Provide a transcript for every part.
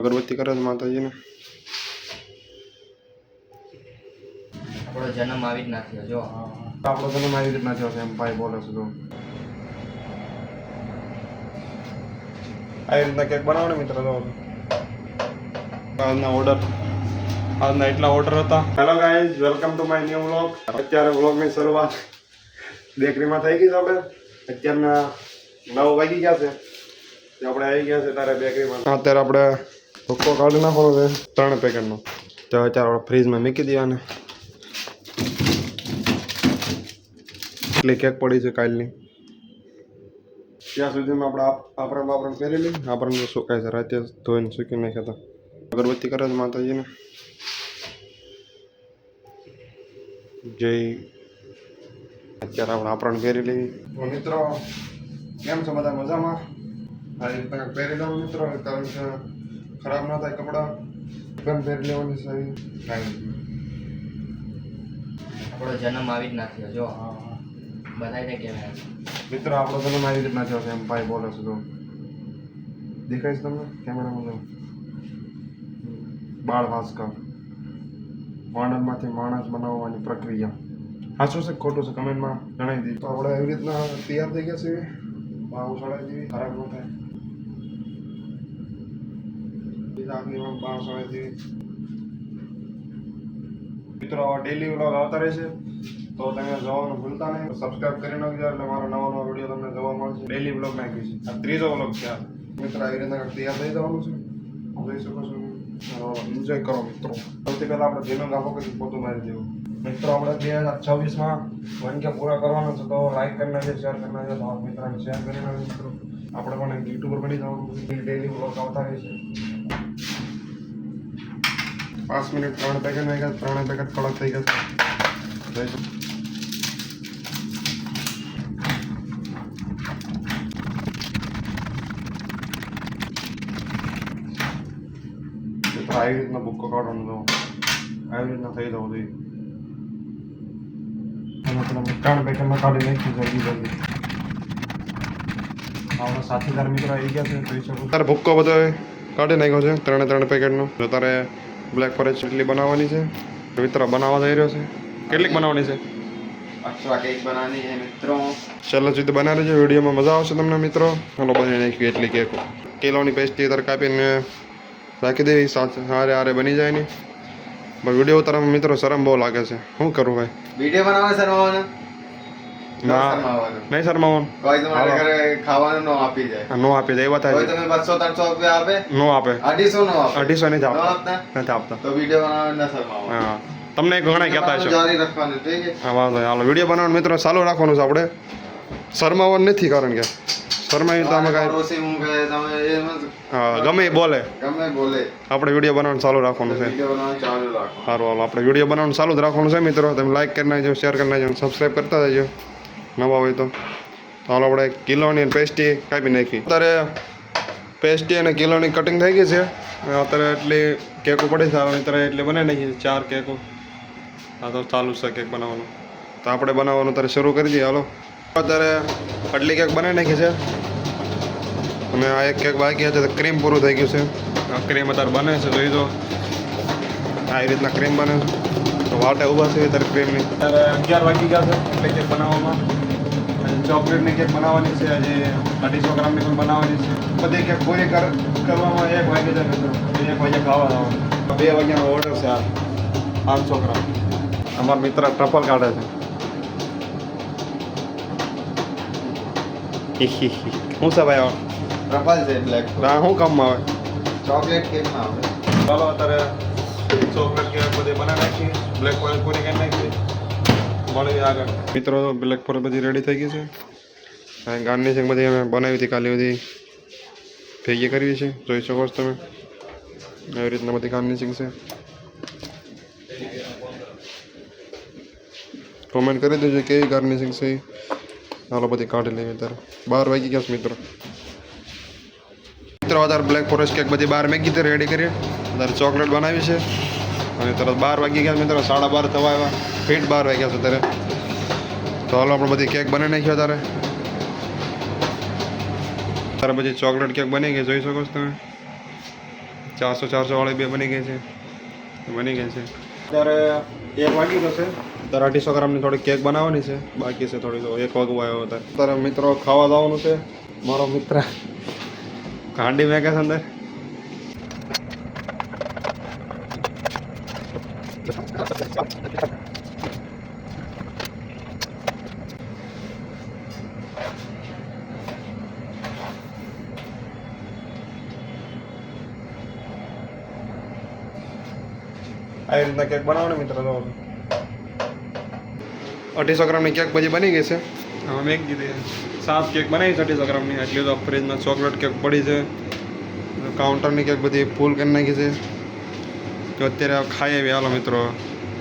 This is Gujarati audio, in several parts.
અગરબત્તી કરે છે માતાજીને. આપણો જન્મ આવી જ ના થયો જો આપણો જન્મ આવી રીતના થયો છે એમ ભાઈ બોલે છે આવી રીતના કેક બનાવો ને મિત્ર જો. આજના ઓર્ડર આજના એટલા ઓર્ડર હતા. Hello guys welcome to my new vlog અત્યારે વ્લોગની શરૂઆત બેકરીમાં થઈ ગઈ છે આપણે. અત્યારના નવ વાગી ગયા છે. આપણે આવી ગયા છે તારે બેકરીમાં અત્યારે આપણે ભૂક્કો કાઢી નાખો છે ત્રણ પેકેટનો તો અત્યારે ફ્રીજમાં મૂકી દેવાને એટલી કેક પડી છે કાલની? ત્યાં સુધીમાં આપણે આપ- આપણે બાપરણ પહેરી લઈએ. આપણને સુકાય છે. રાતે ધોઈને સૂકી નાખ્યા હતા. અગરબત્તી કરે છે માતાજીને. જય. અત્યારે આપણે આપણ પહેરી લઈએ. મિત્રો, કેમ છો બધા મજામાં? પહેરી લેવું મિત્રો. કારણ કે ખરાબ ના થાય કપડાં એકદમ પહેરી લેવાની સારી. આપણો જન્મ આવી જ ના થયો જો બધાને કેમ એમ. મિત્રો આપણો જન્મ આવી રીતના થયો છે એમ ભાઈ બોલે છે તો. દેખાય છે તમને? કેમેરામાં બાળ ભાસ્કર. માણસમાંથી માણસ બનાવવાની પ્રક્રિયા. સાચું છે ખોટું છે? કમેન્ટમાં જણાવી દીધું. તો આપણે એવી રીતના તૈયાર થઈ ગયા છીએ? ભાવ સળાઈ દેવી ખરાબ ન થાય. બીજા આગળની આવે સળાઈ મિત્રો ડેલી વ્લોગ આવતા રહેશે તો તમે જોવાનું ભૂલતા નહીં. સબસ્ક્રાઇબ કરી નાખજો એટલે મારો નવો નવો વીડિયો તમને જોવા મળશે. ડેલી વ્લોગ નાખી છે. આ ત્રીજો વ્લોગ છે આ. મિત્રો, આવી રીતના તૈયાર થઈ જવાનું છે? જોઈ શકો છો? એન્જોય કરો, મિત્રો. સૌથી પહેલાં આપણે જેનો ગાફો કરી પોતું મારી દેવું. મિત્રો, આપણે બે હજાર છવ્વીસમાં વાનગીઓ પૂરા કરવાનો છે, તો લાઈક કરી નાખજો શેર કરી નાખજો, તો મિત્રોને શેર કરી નાખજો, મિત્રો. આપણે પણ યુટ્યુબર બની જવાનું ડેલી વ્લોગ આવતા રહેશે પાંચ મિનિટ, ત્રણ પેકેટ વાગ્યા ત્રણે પેકેટ કડક થઈ ગયા. આવી રીતના બુક્કો કાઢવાનો તો આવી રીતના થઈ જવું જોઈએ. અને ત્રણ પેકેટમાં કાઢી નાખી જલ્દી જલ્દી. આપણા સાથીદાર મિત્રો આવી ગયા છે, જોઈ શકો તારે ભૂક્કો બધો કાઢી નાખ્યો છે, ત્રણે ત્રણ પેકેટનો. જો તારે બ્લેક ફોરેસ્ટ ચટલી બનાવવાની છે? મિત્ર બનાવવા જઈ રહ્યો છે. કેટલીક બનાવવાની છે? છે ચાલો સુધી બનાવી લેજો વિડીયોમાં મજા આવશે તમને મિત્રો. ચાલો બની નાખ્યું એટલી કેક કિલોની પેસ્ટી તારે કાપીને રાખી દેવી સાથે હારે હારે બની જાય પણ વીડિયો ઉતારવામાં મિત્રો શરમ બહુ લાગે છે. શું કરું ભાઈ? વીડિયો બનાવવા ના? શરમાવાનું નહીં શરમાવાનું. કોઈ તમારે ઘરે ખાવાનું ન આપી જાય નો આપી દે એ વાત કોઈ. તમે બસો ત્રણસો રૂપિયા આપે? નો આપે. અઢીસો નો આપે. અઢીસો નહીં આપતા. નથી આપતા. તો વીડિયો બનાવવા ન શરમાવાનું. હા. તમને ઘણા કહેતા છો? હા વાંધો. હાલો વીડિયો બનાવવાનું મિત્રો ચાલુ રાખવાનું છે આપણે. શરમાવાનું નથી કારણ કે શરમાયું તો અમે કાંઈ હું ગમે બોલે. ગમે બોલે. આપણે વીડિયો બનાવવાનું ચાલુ રાખવાનું છે. સારું હાલો આપણે વીડિયો બનાવવાનું ચાલુ જ રાખવાનું છે મિત્રો. તમે લાઈક કરી નાખજો શેર કરી નાખજો સબસ્ક્રાઈબ કરતા જજો નવા હોય તો. ચાલો આપણે કિલોની પેસ્ટી કાપી નાખી. અત્યારે પેસ્ટી અને કિલોની કટિંગ થઈ ગઈ છે. અત્યારે એટલી કેકો પડી હાલો અત્યારે એટલે બનાવી નાખી ચાર કેકો હા તો ચાલુ છે કેક બનાવવાનું. તો આપણે બનાવવાનું અત્યારે શરૂ કરી દઈએ. હાલો. અત્યારે આટલી કેક બનાવી નાખી છે. અને આ એક કેક બાકી છે ક્રીમ પૂરું થઈ ગયું છે. આ ક્રીમ અત્યારે બને છે. જોઈ દો આવી રીતના ક્રીમ બને છે. તો વાટે ઊભા છે ત્યારે ક્રીમની અત્યારે અગિયાર વાગી ગયા છે. એટલે કેક બનાવવામાં. ચોકલેટની કેક બનાવવાની છે આજે અઢીસો ગ્રામની પણ બનાવવાની છે. બધી કેક પૂરી કરવામાં એક વાગે જાય એક વાગે ખાવા જવાનું. બે વાગ્યાનો ઓર્ડર છે આ. પાંચસો ગ્રામ અમારા મિત્ર ટ્રફલ કાઢે છે. શું છે ભાઈ રફલ છે બ્લેક શું કામમાં આવે. ચોકલેટ કેકમાં આવે. ચાલો અત્યારે ચોકલેટ કેક બધી બનાવી નાખીએ. બ્લેક ફોરેસ્ટ પૂરી કરી નાખી આગળ મિત્રો બ્લેક ફોરેસ્ટ બધી રેડી થઈ ગઈ છે. અને બધી અમે બનાવી હતી, કાલે બધી ભેગી કરવી છે. જોઈ શકો છો તમે. એવી રીતના બધી ગાર્નિશિંગ છે કોમેન્ટ કરી દેજો કેવી ગાર્નિશિંગ છે. ચાલો બધી કાઢી લઈએ અત્યારે બાર વાગી ગયા મિત્રો. મિત્રો અત્યારે બ્લેક ફોરેસ્ટ કેક બધી બાર મેગી કીધી રેડી કરી અત્યારે ચોકલેટ બનાવી છે. અને તરત બાર વાગી ગયા મિત્રો. સાડા બાર થવા આવ્યા. ફીટ બાર વાગ્યા છે અત્યારે. તો હાલો, આપણે બધી કેક બની નાખ્યો તારે ત્યારે પછી ચોકલેટ કેક બની ગઈ જોઈ શકો છો તમે. ચારસો ચારસો વાળી બે બની ગઈ છે. બની ગઈ છે. અત્યારે એક વાગી જશે અત્યારે અઢીસો ગ્રામની થોડી કેક બનાવવાની છે. બાકી છે થોડી તો એક વાગવા આવ્યો અત્યારે. તારે મિત્રો ખાવા જવાનું છે. મારો મિત્ર ગાંડી મેકે છે અંદર. આવી રીતના કેક બનાવવાનો મિત્રો જો અઢીસો ગ્રામની કેક પછી બની ગઈ છે. હવે મેં કીધી સાત કેક બનાવી છે અઢીસો ગ્રામની? એટલી તો ફ્રીજમાં ચોકલેટ કેક પડી છે. કાઉન્ટરની કેક બધી ફૂલ કરી નાખી છે. તો અત્યારે ખાઈ આવી હાલો મિત્રો.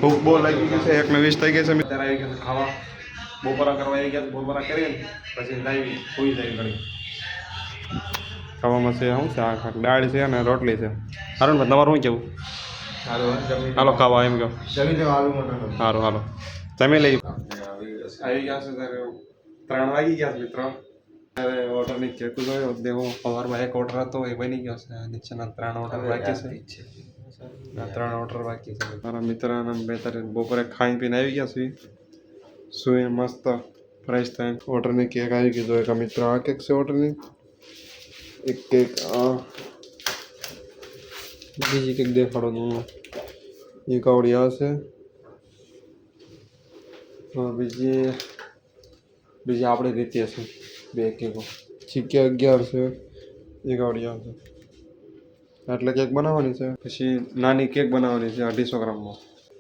ભૂખ બહુ લાગી ગઈ છે, એકને વીસ થઈ ગઈ છે. અત્યારે આવી ગયા ખાવા. બપોરા કરવા આવી ગયા બપોરા કરીને પછી લાવી, સુઈ જાય ઘડી. ખાવામાં છે શું છે? આ દાળ છે અને રોટલી છે. હારું તમારું શું કેવું? હાલો ખાવા એમ કહો સારું હાલો જમી લઈ. આવી ગયા છે ત્યારે ત્રણ વાગી ગયા છે મિત્રો. ત્યારે ઓર્ડરની ચેક જોયો દેવો સવારમાં એક ઓર્ડર હતો એ બની ગયો છે નીચેના ત્રણ ઓર્ડર બાકી છે. ત્રણ ઓર્ડર બાકી છે. મારા મિત્ર અને બે તારે બપોરે ખાઈ પીને આવી ગયા છે સુઈ મસ્ત ફ્રેશ થાય. ઓર્ડરની કેક આવી ગઈ તો એક મિત્ર આ કેક છે ઓર્ડરની. એક કેક આ બીજી કંઈક દેખાડો તમને એક આવડી આ છે. બીજી બીજી આપણી રીતે છે. બે કેકો ચીકી અગિયાર છે. એક આવડી આ છે. એટલે કેક બનાવવાની છે. પછી નાની કેક બનાવવાની છે અઢીસો ગ્રામમાં.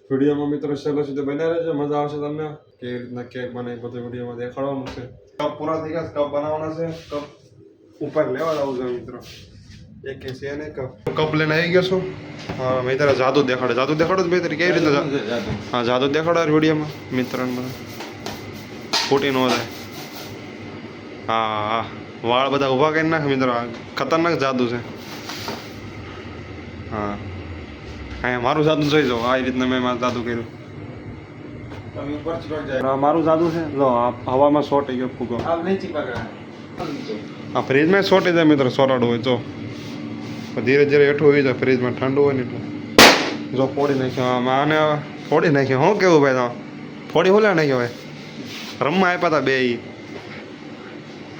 વિડીયોમાં મિત્રો છેલ્લો સુધી બન્યા રહેજો. મજા આવશે તમને કેવી રીતના કેક બને બધું વિડીયોમાં દેખાડવાનું છે. કપ પૂરા થઈ ગયા કપ બનાવવાના છે. કપ ઉપર લેવા જવું છે મિત્રો. એક કે છે ને કપ કપ લઈને આવી ગયો છું. હા મેં તારા જાદુ દેખાડે. જાદુ દેખાડો જ બેતરી કેવી રીતે હા જાદુ દેખાડો વિડીયોમાં મિત્રને બધા. ખોટી ન થાય. હા હા. વાળ બધા ઊભા કરી નાખ મિત્રો. આ ખતરનાક જાદુ છે. હા. હા મારું જાદુ જોઈ જાઓ આ રીતના મેં મારું જાદુ કર્યું. મારું જાદુ છે. જો હવામાં શોર્ટ ગયો ફૂગો. આ ફ્રીજમાં શોર્ટ જાય મિત્રો. સોરાડું હોય તો પણ ધીરે ધીરે હેઠું હોય જાય ફ્રીજમાં ઠંડુ હોય ને એટલે. જો ફોડી નાખ્યો આમાં આને ફોડી નાખ્યો. શું કેવું ભાઈ તમે ફોડી હોલ્યા નાખ્યો ભાઈ રમવા આપ્યા હતા બે ઈ.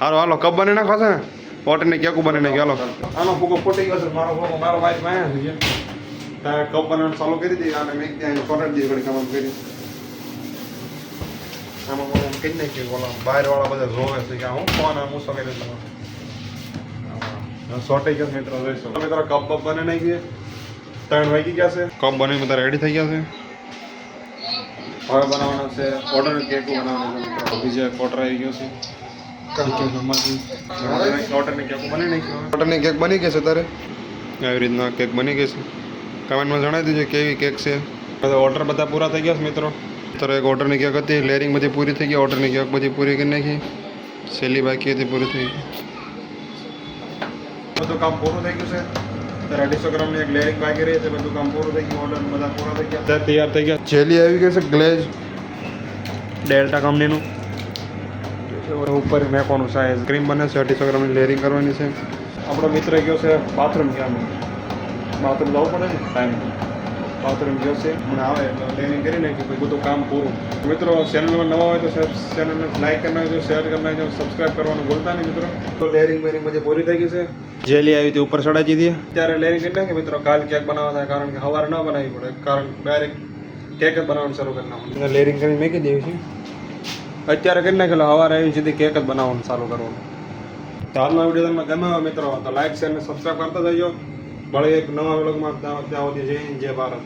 હાલો હાલો કપ બની નાખો છે ને? પોટની કેકું બની નાખ્યો. હાલો. આનો ફૂગો ફૂટી ગયો છે. મારો ફૂગો મારો વાઈફમાં છે ત્યાં કપ બનાવવાનું ચાલુ કરી દઈએ અને મેં ત્યાં સોરાડી દીધી ઘડી કામ કરી આમાં કહી નાખ્યું ઓલા બહારવાળા બધા જોવે છે કે હું ફોન આમ શું કરી તમારો સોટી ગયા મિત્રો જોઈશું. મિત્રો કપ બપ બને નહીં ગયા. ત્રણ વાગી ગયા છે. કપ બની બધા રેડી થઈ ગયા છે? હવે બનાવવાનો છે ઓર્ડર કેક બનાવવાનો છે મિત્રો. બીજો એક ઓર્ડર આવી ગયો છે. ઓર્ડરની કેક બની નાખ્યો ઓર્ડરની કેક બની ગઈ છે તારે? આવી રીતના કેક બની ગઈ છે. કમેન્ટમાં જણાવી દેજો કેવી કેક છે. બધા ઓર્ડર બધા પૂરા થઈ ગયા છે મિત્રો. ત્યારે એક ઓર્ડરની કેક હતી લેરિંગ બધી પૂરી થઈ ગઈ ઓર્ડરની કેક બધી પૂરી કરી નાખી. સેલી બાકી હતી પૂરી થઈ ગઈ. બધું કામ પૂરું થઈ ગયું છે. ત્યારે અઢીસો ગ્રામની એક લેરિંગ બાકી રહી છે બધું કામ પૂરું થઈ ગયું ઓર્ડર બધા પૂરા થઈ ગયા. ત્યારે તૈયાર થઈ ગયા. જેલી આવી ગઈ છે ગ્લેઝ. ડેલ્ટા કંપનીનું. ઉપર મેકોનું સાઈઝ ક્રીમ બને છે અઢીસો ગ્રામની લેરિંગ કરવાની છે. આપણો મિત્ર ગયો છે બાથરૂમ ક્યાં બાથરૂમ જવું પડે ને? ટાઈમ ગયો છે. હમણાં આવે એટલે લેરિંગ કરીને કે ભાઈ બધું કામ પૂરું. મિત્રો ચેનલમાં નવા હોય તો ચેનલને લાઈક કરી નાખજો શેર કરી નાખજો સબસ્ક્રાઈબ કરવાનું ભૂલતા નહીં મિત્રો. તો લેરિંગ બેરિંગ બધી પૂરી થઈ ગઈ છે. જેલી આવી હતી ઉપર ચડાવી દીધી. ત્યારે લેરિંગ કરી નાખી મિત્રો કાલ ક્યાંક બનાવવા થાય કારણ કે સવારે ન બનાવી પડે. કારણ ડાયરેક્ટ કેક જ બનાવવાનું શરૂ કરી નાખવાનું. લેરિંગ કરીને મેકી દેવી છે. અત્યારે કરી નાખેલો સવારે આવી સુધી કેક જ બનાવવાનું ચાલુ કરવાનું. તો હાલના વીડિયો તમને ગમે મિત્રો તો લાઈક શેર અને સબસ્ક્રાઈબ કરતા જજો. મળીએ એક નવા વ્લોગમાં ત્યાં સુધી જય હિન્દ જય ભારત.